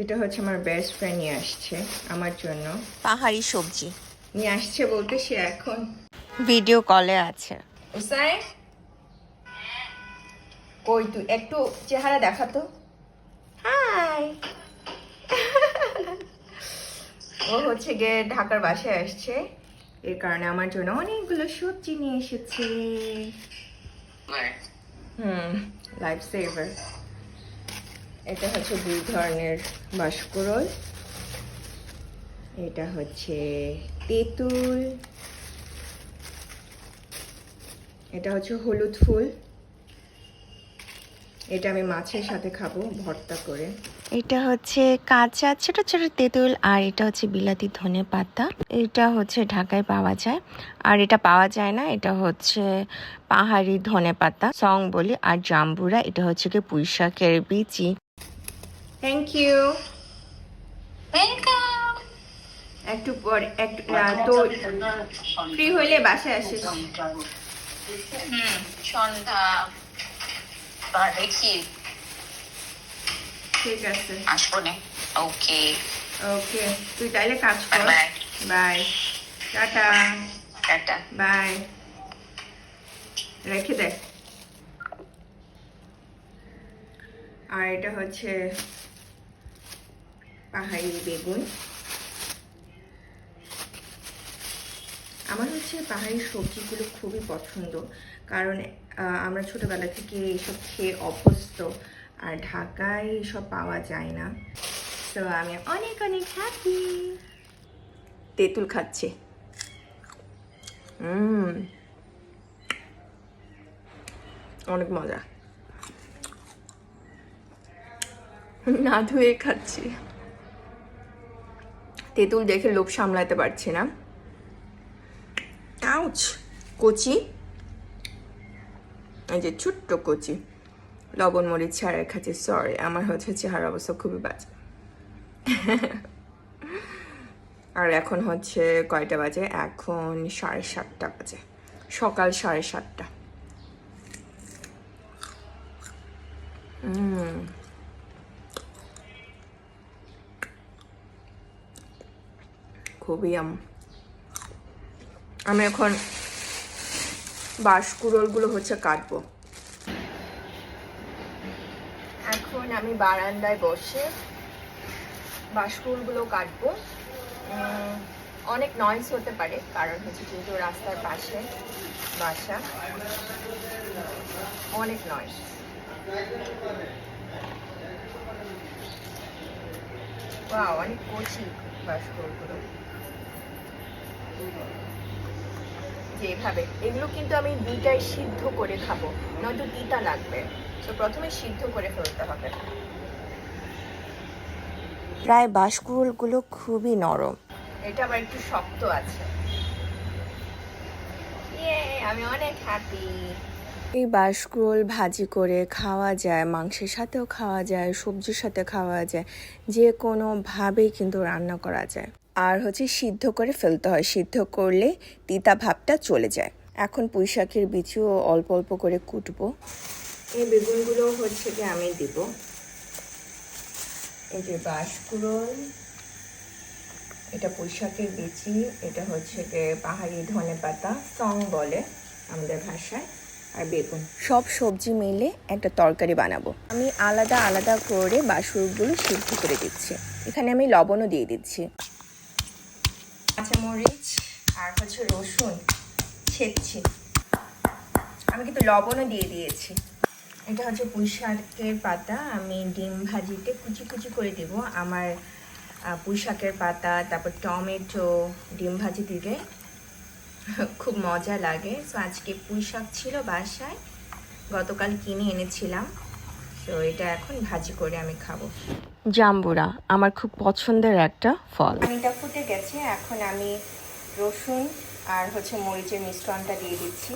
এটা হচ্ছে আমার বেস্ট ফ্রেন্ড নিয়ে আসছে আমার জন্য। পাহাড়ি সবজি। নিয়ে আসছে বলতে সে এখন। ভিডিও কলে আছে। উসাই কই তুই? একটু চেহারা দেখাতো হাই ও হচ্ছে গিয়ে ঢাকার বাসায় আসছে। এই কারণে আমার জন্য অনেকগুলো সবজি নিয়ে এসেছে। হুম লাইফ সেভার এটা হচ্ছে দুই ধরনের বাসকরল এটা হচ্ছে তেঁতুল। এটা হচ্ছে হলুদ ফুল। এটা আমি মাছের সাথে খাব, ভর্তা করে। এটা হচ্ছে কাঁচা ছোট ছোট তেঁতুল আর এটা হচ্ছে বিলাতি ধনে পাতা। এটা হচ্ছে ঢাকায় পাওয়া যায়। আর এটা পাওয়া যায় না, এটা হচ্ছে পাহাড়ি ধনে পাতা। সং বলি আর জাম্বুরা, এটা হচ্ছে কি পুঁই শাকের বিচি। থ্যাংক ইউ একটু পর একটু আহ, তো ফ্রি হইলে বাসায় আসিস। হুম সন্ধ্যা। দেখি। ঠিক আছে। আসব নে। ওকে। ওকে তুই তাইলে কাজ কর। Bye. Bye. Tata. Tata. Bye. রেখে দে। আর এটা হচ্ছে পাহাড়ি বেগুন। আমার হচ্ছে পাহাড়ি সবজিগুলো খুবই পছন্দ। কারণ আমরা ছোটোবেলা থেকে এইসব খেয়ে অভ্যস্ত, আর ঢাকায় এসব পাওয়া যায় না। তো আমি অনেক অনেক হ্যাপি তেঁতুল খাচ্ছে। অনেক মজা। না ধুয়ে খাচ্ছি। তেঁতুল দেখে লোভ সামলাতে পারছে না। আউচ কচি। এই যে ছোট্ট কচি। লবণ মরিচ ছাড়া খাচ্ছি সরি আমার হচ্ছে চেহারা অবস্থা খুবই বাজে। আর এখন হচ্ছে কয়টা বাজে? এখন সাড়ে সাতটা বাজে। সকাল সাড়ে সাতটা। খুবই, আম এখন বাঁশকুড়োলগুলো হচ্ছে কাটবো। এখন আমি বারান্দায় বসে বাঁশকুড়গুলো কাটবো। অনেক নয়েজ হতে পারে, কারণ হচ্ছে যেহেতু রাস্তার পাশে বাসা, অনেক ওয়াও অনেক কচি বাঁশকুড়গুলো যেভাবে। এগুলো কিন্তু আমি দুইটাই সিদ্ধ করে খাব নয়তো তিতা লাগবে। তো প্রথমে সিদ্ধ করে ফেলতে হবে। প্রায় বাঁশকুড়ুলগুলো খুবই নরম। এটা আবার একটু শক্ত আছে। আমি অনেক হ্যাপি এই বাঁশকুড়ুল ভাজি করে খাওয়া যায় মাংসের সাথেও খাওয়া যায় সবজির সাথে খাওয়া যায় যে কোনোভাবেই কিন্তু রান্না করা যায়। আর হচ্ছে সিদ্ধ করে ফেলতে হয়। সিদ্ধ করলে তিতা ভাবটা চলে যায়। এখন পুঁই শাকের বিচিও অল্প অল্প করে কুটবো। এই বেগুনগুলো হচ্ছে কি আমি দিব। এই যে বাঁশকুড়োল এটা পুঁইশাকের বিচি, এটা হচ্ছে গিয়ে পাহাড়ি ধনে পাতা সং বলে আমাদের ভাষায়, আর বেগুন। সব সবজি মিলে একটা তরকারি বানাবো। আমি আলাদা আলাদা করে বাসুরগুলো সিদ্ধ করে দিচ্ছি। এখানে আমি লবণও দিয়ে দিচ্ছি। কাঁচামরিচ আর হচ্ছে রসুন ছেদছি আমি কিন্তু লবণও দিয়ে দিয়েছি। এটা হচ্ছে পুঁই শাকের পাতা। আমি ডিম ভাজিতে কুচি কুচি করে দেব। আমার পুঁই শাকের পাতা, তারপর টমেটো ডিম ভাজি দিলে খুব মজা লাগে। সো আজকে পুঁই শাক ছিল বাসায়। গতকাল কিনে এনেছিলাম। তো এটা এখন ভাজি করে আমি খাব। জাম্বুরা আমার খুব পছন্দের একটা ফল। পানিটা ফুটে গেছে এখন আমি রসুন আর হচ্ছে মরিচের মিশ্রণটা দিয়ে দিচ্ছি।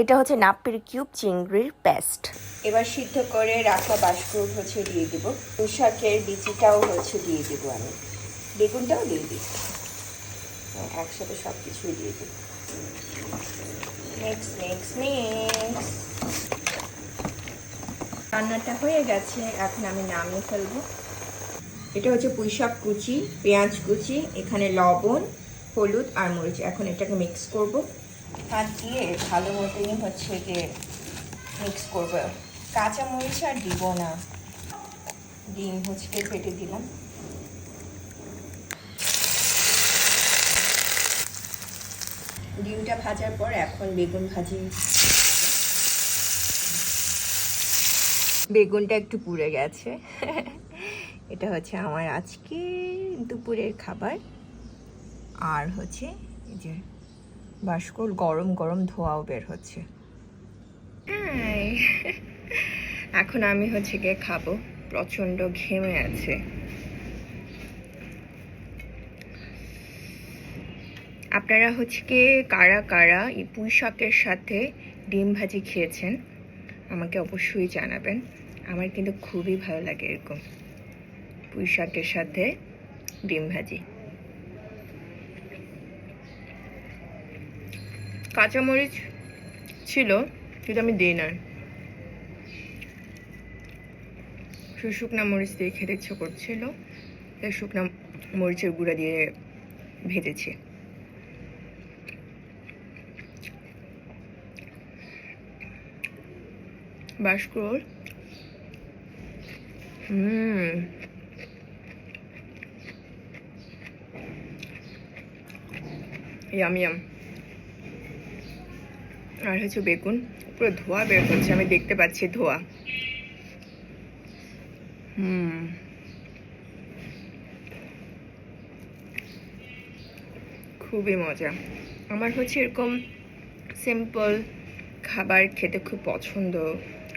এটা হচ্ছে নাপ্পির কিউব চিংড়ির পেস্ট। এবার সিদ্ধ করে রাখা বাষ্পুর হচ্ছে দিয়ে দিব। পোশাকের বিচিটাও হচ্ছে দিয়ে দিব আমি। বেগুনটাও দিয়ে দিই হ্যাঁ, একসাথে সব কিছুই দিয়ে দিই নেক্সট নেক্সট নেক্সট রান্নাটা হয়ে গেছে এখন আমি নামিয়ে ফেলব। এটা হচ্ছে পুঁইশাক কুচি, পেঁয়াজ কুচি, এখানে লবণ, হলুদ আর মরিচ। এখন এটাকে মিক্স করব। হাত দিয়ে ভালো মতনই হচ্ছে গিয়ে মিক্স করব। কাঁচা মরিচ আর দিব না। ডিম হচ্ছে ফেটে দিলাম। ডিমটা ভাজার পর এখন বেগুন ভাজি। বেগুনটা একটু পুড়ে গেছে। এটা হচ্ছে আমার আজকে দুপুরের খাবার। আর হচ্ছে এই যে বাসকল গরম গরম ধোয়াও বের হচ্ছে। এখন আমি হচ্ছে গিয়ে খাব। প্রচণ্ড ঘেমে আছে। আপনারা হচ্ছে কি কারা কারা এই পুঁই শাকের সাথে ডিম ভাজি খেয়েছেন, আমাকে অবশ্যই জানাবেন। আমার কিন্তু খুবই ভালো লাগে এরকম। পুঁই শাকের সাথে ডিম ভাজি। কাঁচামরিচ ছিল, কিন্তু আমি দিই না। শুকনা মরিচ দিয়ে খেতে ইচ্ছে করছিল, তাই শুকনা মরিচের গুঁড়া দিয়ে ভেজেছি। বাসকরোল হুম ইয়াম ইয়াম আর হচ্ছে বেগুন, পুরো ধোয়া বের হচ্ছে আমি দেখতে পাচ্ছি ধোয়া। হুম। খুবই মজা। আমার হচ্ছে এরকম সিম্পল খাবার খেতে খুব পছন্দ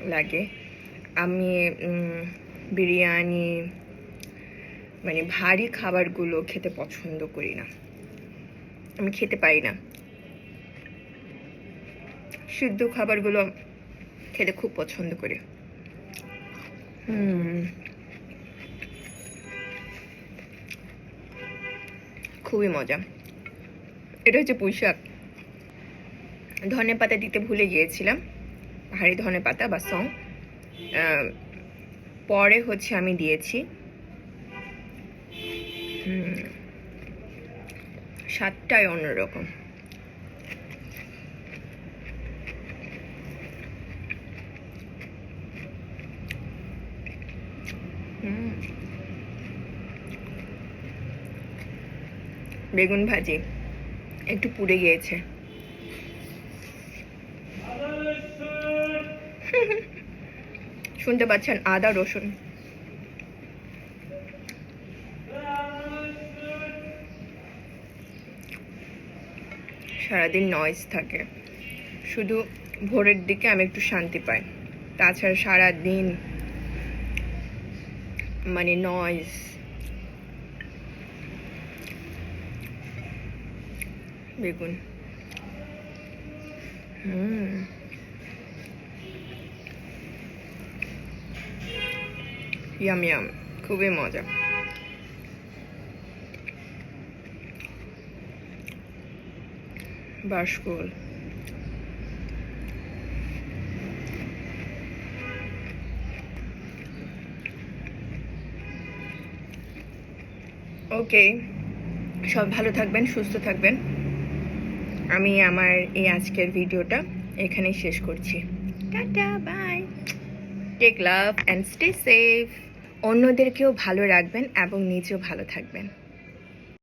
লাগে। আমি বিরিয়ানি মানে ভারী খাবারগুলো খেতে পছন্দ করি না। আমি খেতে পারি না। সিদ্ধ খাবারগুলো খেতে খুব পছন্দ করি। খুবই মজা। এটা হচ্ছে পুঁই ধনে পাতা দিতে ভুলে গিয়েছিলাম। ভারী ধনে পাতা বা সং। পরে হচ্ছে আমি দিয়েছি স্বাদটাই অন্যরকম। বেগুন ভাজি। একটু পুড়ে গিয়েছে। শুনতে পাচ্ছেন আদা রসুন। সারাদিন নয়েজ থাকে। শুধু ভোরের দিকে আমি একটু শান্তি পাই। তাছাড়া সারাদিন মানে নয়েজ বেগুন। হুম। ইয়াম ইয়াম খুবই মজা। বাসকোল ওকে, সব ভালো থাকবেন, সুস্থ থাকবেন। আমি আমার এই আজকের ভিডিওটা এখানেই শেষ করছি। Tata, bye. Take love and stay safe অন্যদেরকেও ভালো রাখবেন এবং নিজেও ভালো থাকবেন।